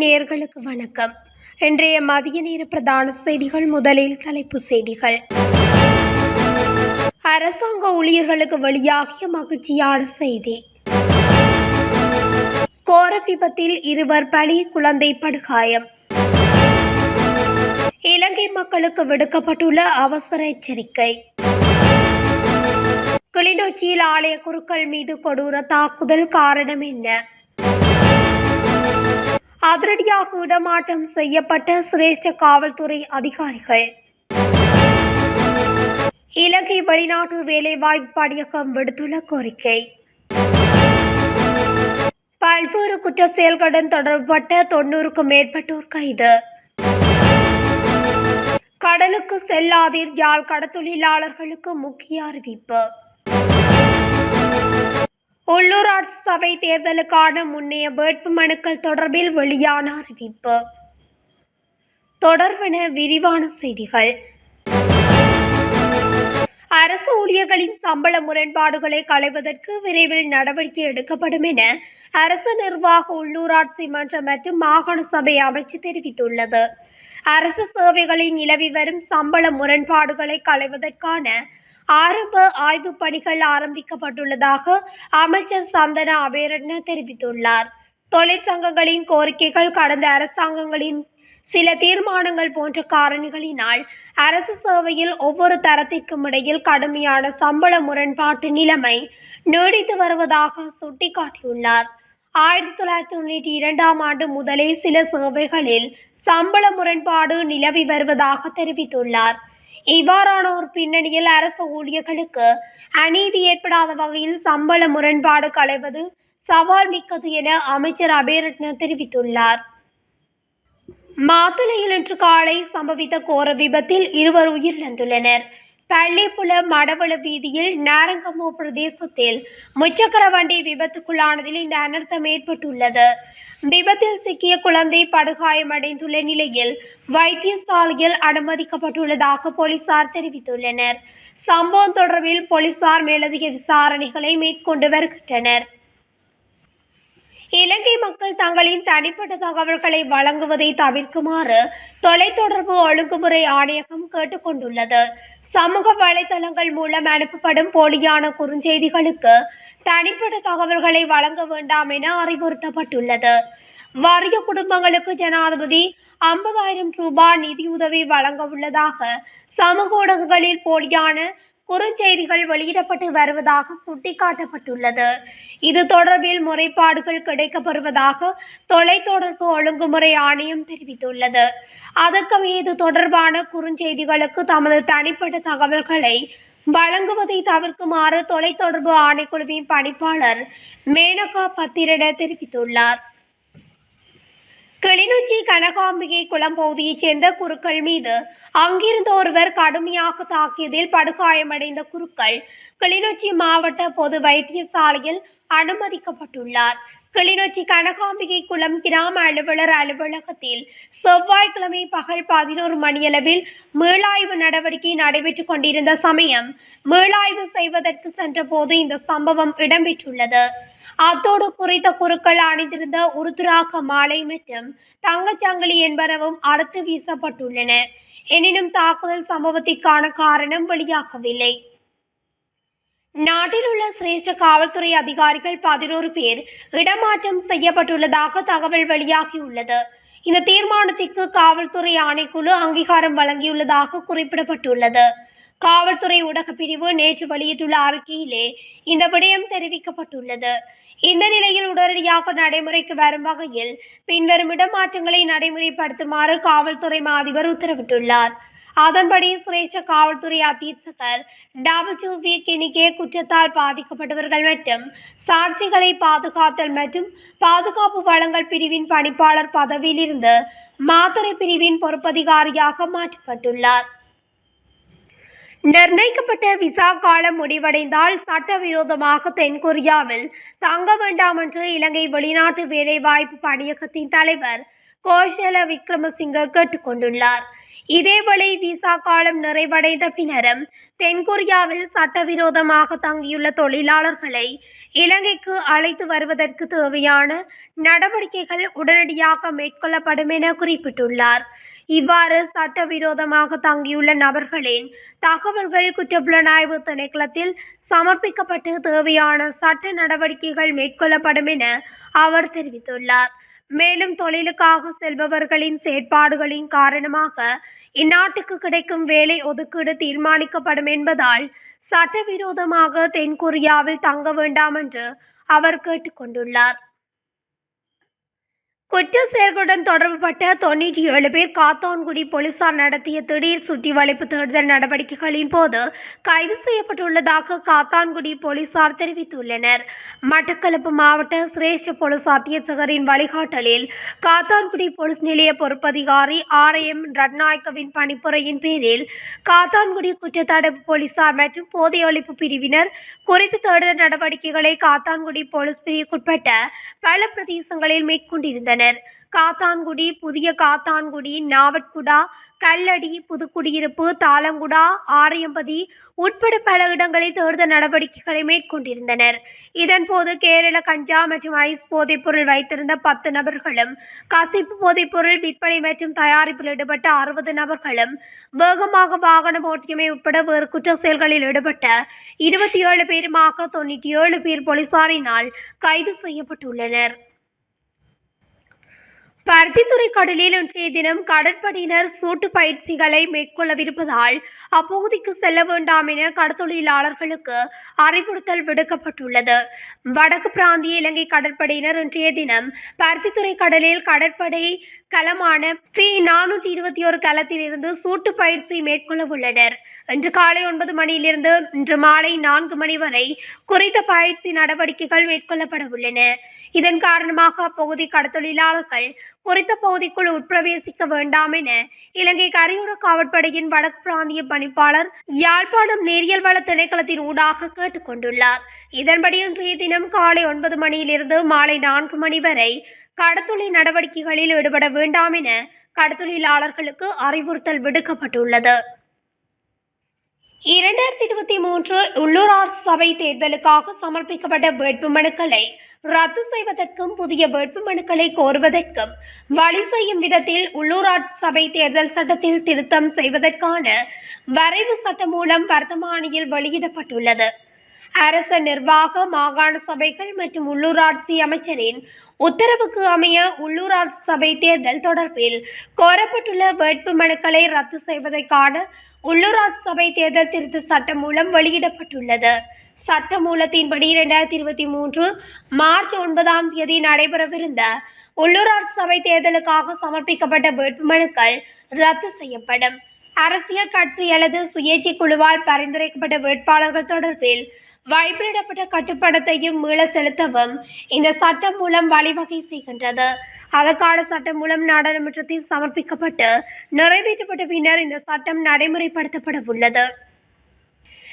நேர்களுக்கு வணக்கம். இன்றைய மதிய நேர பிரதான செய்திகள் முதலில் தலைப்பு செய்திகள். அரசாங்க ஊழியர்களுக்கு வெளியாகிய மகிழ்ச்சியான செய்தி. கோர விபத்தில் இருவர் பலி குழந்தை படுகாயம். இலங்கை மக்களுக்கு விடுக்கப்பட்டுள்ள அவசர எச்சரிக்கை. கிளிநொச்சியில் ஆலய குருக்கள் மீது கொடூர தாக்குதல் காரணம் என்ன? அதிரடியாக இடமாற்றம் செய்யப்பட்ட சிரேஷ்ட காவல்துறை அதிகாரிகள். இலங்கை வெளிநாட்டு வேலைவாய்ப்பு பணியகம் விடுத்துள்ள கோரிக்கை. பல்வேறு குற்ற செயல்களுடன் தொடர்பட்ட தொன்னூறுக்கும் மேற்பட்டோர் கைது. கடலுக்கு செல்லாதீர் யாழ் கடத்தொழிலாளர்களுக்கு முக்கிய அறிவிப்பு. உள்ளூராட்சி சபை தேர்தலுக்கான முன்னைய வேட்பு மனுக்கள் தொடர்பில் வெளியான அறிவிப்பு. தொடர்பென விரிவான செய்திகள். அரசு ஊழியர்களின் சம்பள முரண்பாடுகளை களைவதற்கு விரைவில் நடவடிக்கை எடுக்கப்படும் என அரசு நிர்வாக உள்ளூராட்சி மன்றம் மற்றும் மாகாண சபை அமைச்சு தெரிவித்துள்ளது. அரசு சேவைகளில் நிலவி வரும் சம்பள முரண்பாடுகளை களைவதற்கான ஆரம்ப ஆய்வுப் பணிகள் ஆரம்பிக்கப்பட்டுள்ளதாக அமைச்சர் சந்தன அபேரட்ன தெரிவித்துள்ளார். தொழிற்சங்கங்களின் கோரிக்கைகள் கடந்த அரசாங்கங்களின் சில தீர்மானங்கள் போன்ற காரணிகளினால் அரசு சேவையில் ஒவ்வொரு தரத்திற்கும் இடையில் கடுமையான சம்பள முரண்பாட்டு நிலைமை நீடித்து வருவதாக சுட்டிக்காட்டியுள்ளார். ஆயிரத்தி தொள்ளாயிரத்தி தொண்ணூற்றி இரண்டாம் ஆண்டு முதலே சில சேவைகளில் சம்பள முரண்பாடு நிலவி வருவதாக தெரிவித்துள்ளார். இவ்வாறான ஒரு பின்னணியில் அரசு ஊழியர்களுக்கு அநீதி ஏற்படாத வகையில் சம்பள முரண்பாடு களைவது சவால் மிக்கது என அமைச்சர் அபேரட்ன தெரிவித்துள்ளார். மாத்தளையில் இன்று காலை சம்பவித்த கோர விபத்தில் இருவர் உயிரிழந்துள்ளனர். பள்ளிப்புல மடவள வீதியில் நாரங்கமோ பிரதேசத்தில் முச்சக்கர வண்டி விபத்துக்குள்ளானதில் இந்த அனர்த்தம் ஏற்பட்டுள்ளது. விபத்தில் சிக்கிய குழந்தை படுகாயமடைந்துள்ள நிலையில் வைத்தியசாலையில் அனுமதிக்கப்பட்டுள்ளதாக போலீசார் தெரிவித்துள்ளனர். சம்பவம் தொடர்பில் போலீசார் மேலதிக விசாரணைகளை மேற்கொண்டு வருகின்றனர். இலங்கை மக்கள் தங்களின் தனிப்பட்ட தகவல்களை வழங்குவதை தவிர்க்குமாறு தொலைத்தொடர்பு ஒழுங்குமுறை ஆணையகம் கேட்டுக்கொண்டுள்ளது. சமூக வலைதளங்கள் மூலம் அனுப்பப்படும் போலியான குறுஞ்செய்திகளுக்கு தனிப்பட்ட தகவல்களை வழங்க வேண்டாம் என அறிவுறுத்தப்பட்டுள்ளது. வறிய குடும்பங்களுக்கு ஜனாதிபதி ஐம்பதாயிரம் ரூபாய் நிதியுதவி வழங்க உள்ளதாக சமூக ஊடகங்களில் போலியான குறுஞ்செய்திகள் வெளியிடப்பட்டு வருவதாக சுட்டிக்காட்டப்பட்டுள்ளது. இது தொடர்பில் முறைப்பாடுகள் கிடைக்கப்பெறுவதாக தொலைத்தொடர்பு ஒழுங்குமுறை ஆணையம் தெரிவித்துள்ளது. அதற்கு இது தொடர்பான குறுஞ்செய்திகளுக்கு தமது தனிப்பட்ட தகவல்களை வழங்குவதை தவிர்க்குமாறு தொலைத்தொடர்பு ஆணைக்குழுவின் பணிப்பாளர் மேனகா பத்திரிட தெரிவித்துள்ளார். கிளிநொச்சி கனகாம்பிகை குளம் பகுதியைச் சேர்ந்த குருக்கள் மீது அங்கிருந்த ஒருவர் கடுமையாக தாக்கியதில் படுகாயமடைந்த குருக்கள் கிளிநொச்சி மாவட்ட பொது வைத்தியசாலையில் அனுமதிக்கப்பட்டுள்ளார். கிளிநொச்சி கனகாம்பிகை குளம் கிராம அலுவலர் அலுவலகத்தில் செவ்வாய்க்கிழமை பகல் பதினோரு மணியளவில் மீளாய்வு நடவடிக்கை நடைபெற்றுக் கொண்டிருந்த சமயம் மீளாய்வு செய்வதற்கு சென்றபோது இந்த சம்பவம் இடம்பெற்றுள்ளது. அத்தோடு குறித்த குருக்கள் அணிந்திருந்த உருதுராக மாலை மற்றும் தங்கச்சங்கிலி என்பனவும் அறுத்து வீசப்பட்டுள்ளன. எனினும் தாக்குதல் சம்பவத்திற்கான காரணம் வெளியாகவில்லை. நாட்டில் உள்ள சிரேஷ்ட காவல்துறை அதிகாரிகள் பதினோரு பேர் இடமாற்றம் செய்யப்பட்டுள்ளதாக தகவல் வெளியாகியுள்ளது. இந்த தீர்மானத்திற்கு காவல்துறை ஆணைக்குழு அங்கீகாரம் வழங்கியுள்ளதாக குறிப்பிடப்பட்டுள்ளது. காவல்துறை ஊடகப் பிரிவு நேற்று வெளியிட்டுள்ள அறிக்கையிலே இந்த விடயம் தெரிவிக்கப்பட்டுள்ளது. இந்த நிலையில் உடனடியாக நடைமுறைக்கு வரும் வகையில் பின்வரும் இடமாற்றங்களை நடைமுறைப்படுத்துமாறு காவல்துறை மாதிபர் உத்தரவிட்டுள்ளார். அதன்படி சிரேஷ்ட காவல்துறை அத்தீட்சகர் டபிள்யூ வி கிணிகே குற்றத்தால் பாதிக்கப்பட்டவர்கள் மற்றும் சாட்சிகளை பாதுகாத்தல் மற்றும் பாதுகாப்பு வழங்கல் பிரிவின் பணிப்பாளர் பதவியிலிருந்து மாத்தறை பிரிவின் பொறுப்பதிகாரியாக மாற்றப்பட்டுள்ளார். நிர்ணயிக்கப்பட்ட விசா காலம் முடிவடைந்தால் சட்டவிரோதமாக தென்கொரியாவில் தங்க வேண்டாம் என்று இலங்கை வெளிநாட்டு வேலைவாய்ப்பு பணியகத்தின் தலைவர் கோஷல விக்ரமசிங்க கேட்டுக்கொண்டுள்ளார். இதேவேளை விசா காலம் நிறைவடைந்த பின்னரும் தென்கொரியாவில் சட்டவிரோதமாக தங்கியுள்ள தொழிலாளர்களை இலங்கைக்கு அழைத்து வருவதற்கு தேவையான நடவடிக்கைகள் உடனடியாக மேற்கொள்ளப்படும் என குறிப்பிட்டுள்ளார். இவ்வாறு சட்டவிரோதமாக தங்கியுள்ள நபர்களின் தகவல்கள் குற்றப்புலனாய்வு திணைக்களத்தில் சமர்ப்பிக்கப்பட்டு தேவையான சட்ட நடவடிக்கைகள் மேற்கொள்ளப்படும் என அவர் தெரிவித்துள்ளார். மேலும் தொழிலுக்காக செல்பவர்களின் செயற்பாடுகளின் காரணமாக இந்நாட்டுக்கு கிடைக்கும் வேலை ஒதுக்கீடு தீர்மானிக்கப்படும் என்பதால் சட்டவிரோதமாக தென்கொரியாவில் தங்க வேண்டாம் என்று அவர் கேட்டுக்கொண்டுள்ளார். குற்ற செயல்களுடன் தொடர்புபட்ட தொண்ணூற்றி ஏழு பேர் காத்தான்குடி போலீசார் நடத்திய திடீர் சுற்றி வளைப்பு தேடுதல் நடவடிக்கைகளின் போது கைது செய்யப்பட்டுள்ளதாக காத்தான்குடி போலீசார் தெரிவித்துள்ளனர். மட்டக்களப்பு மாவட்ட சிரேஷ்ட போலீஸ் அத்தியட்சகரின் வழிகாட்டலில் காத்தான்குடி போலீஸ் நிலைய பொறுப்பதிகாரி ஆர் எம் ரட்நாயக்கவின் பணிப்புரையின் பேரில் காத்தான்குடி குற்றத்தடுப்பு போலீசார் மற்றும் போதையொழிப்பு பிரிவினர் குறித்து தேடுதல் நடவடிக்கைகளை காத்தான்குடி போலீஸ் பிரிவுக்குட்பட்ட பல பிரதேசங்களில் மேற்கொண்டிருந்தனர். காத்தான்குடி புதிய காத்தான்குடி நாவட்குடா கல்லடி புதுக்குடியிருப்பு தாளங்குடா ஆரையம்பதி உட்பட பல இடங்களில் தேடுதல் நடவடிக்கைகளை மேற்கொண்டிருந்தனர். இதன்போது கேரள கஞ்சா மற்றும் ஐஸ் போதைப்பொருள் வைத்திருந்த பத்து நபர்களும் கசிப்பு போதைப்பொருள் விற்பனை மற்றும் தயாரிப்பில் ஈடுபட்ட அறுபது நபர்களும் வேகமாக வாகனம் ஓட்டியமை உட்பட வேறு குற்ற செயல்களில் ஈடுபட்ட இருபத்தி ஏழு பேருமாக தொண்ணூற்றி ஏழு பேர் போலீசாரினால் கைது செய்யப்பட்டுள்ளனர். பருத்தித்துறை கடலில் இன்றைய தினம் கடற்படையினர் சூட்டு பயிற்சிகளை மேற்கொள்ளவிருப்பதால் அப்பகுதிக்கு செல்ல வேண்டாம் என கடற்தொழிலாளர்களுக்கு அறிவுறுத்தல் விடுக்கப்பட்டுள்ளது. வடக்கு பிராந்திய இலங்கை கடற்படையினர் இன்றைய தினம் பருத்தித்துறை கடலில் கடற்படை களமான பி நானூற்றி இருபத்தி ஒரு களத்தில் இருந்து சூட்டு பயிற்சி மேற்கொள்ள உள்ளனர். இன்று காலை ஒன்பது மணியிலிருந்து இன்று மாலை நான்கு மணி வரை குறித்த பயிற்சி நடவடிக்கைகள் மேற்கொள்ளப்பட உள்ளன. இதன் காரணமாக அப்பகுதி கடத்தொழிலாளர்கள் குறித்த பகுதிக்குள் உட்பிரவேசிக்க வேண்டாம் என இலங்கை கரையோர காவற்படையின் வடக்கு பிராந்திய பணிப்பாளர் யாழ்ப்பாணம் நேரியல் வள திணைக்களத்தின் ஊடாக கேட்டுக்கொண்டுள்ளார். இதன்படி இன்றைய தினம் காலை ஒன்பது மணியிலிருந்து மாலை நான்கு மணி வரை கடத்தொழில் நடவடிக்கைகளில் ஈடுபட வேண்டாம் என கடத்தொழிலாளர்களுக்கு அறிவுறுத்தல் விடுக்கப்பட்டுள்ளது. இரண்டாயிரத்தி இருபத்தி மூன்று உள்ளூரார் சபை தேர்தலுக்காக சமர்ப்பிக்கப்பட்ட வேட்புமனுக்களை ரத்து செய்வதற்கும் புதிய வேட்புமனுக்களை கோருவதற்கும் வழி செய்யும் விதத்தில் உள்ளூராட்சி சபை தேர்தல் சட்டத்தில் திருத்தம் செய்வதற்கான வரைவு சட்டம் மூலம் வர்த்தமானியில் வெளியிடப்பட்டுள்ளது. அரச நிர்வாக மாகாண சபைகள் மற்றும் உள்ளூராட்சி அமைச்சரின் உத்தரவுக்கு அமைய உள்ளூராட்சி சபை தேர்தல் தொடர்பில் கோரப்பட்டுள்ள வேட்புமனுக்களை ரத்து செய்வதற்கான உள்ளூராட்சி சபை தேர்தல் திருத்த சட்டம் மூலம் வெளியிடப்பட்டுள்ளது. சட்டமூலத்தின்படி இரண்டாயிரத்தி இருபத்தி மூன்று மார்ச் ஒன்பதாம் தேதி நடைபெறவிருந்த உள்ளூராட்சி சபை தேர்தலுக்காக சமர்ப்பிக்கப்பட்ட வேட்புமனுக்கள் ரத்து செய்யப்படும். அரசியல் கட்சி அல்லது சுயேட்சை குழுவால் பரிந்துரைக்கப்பட்ட வேட்பாளர்கள் தொடர்பில் வைப்பிலிடப்பட்ட கட்டுப்பாடத்தையும் மீள செலுத்தவும் இந்த சட்டம் மூலம் வழிவகை செய்கின்றது. அதற்கான சட்டம் மூலம் நாடாளுமன்றத்தில் சமர்ப்பிக்கப்பட்டு நிறைவேற்றப்பட்ட பின்னர் இந்த சட்டம் நடைமுறைப்படுத்தப்பட உள்ளது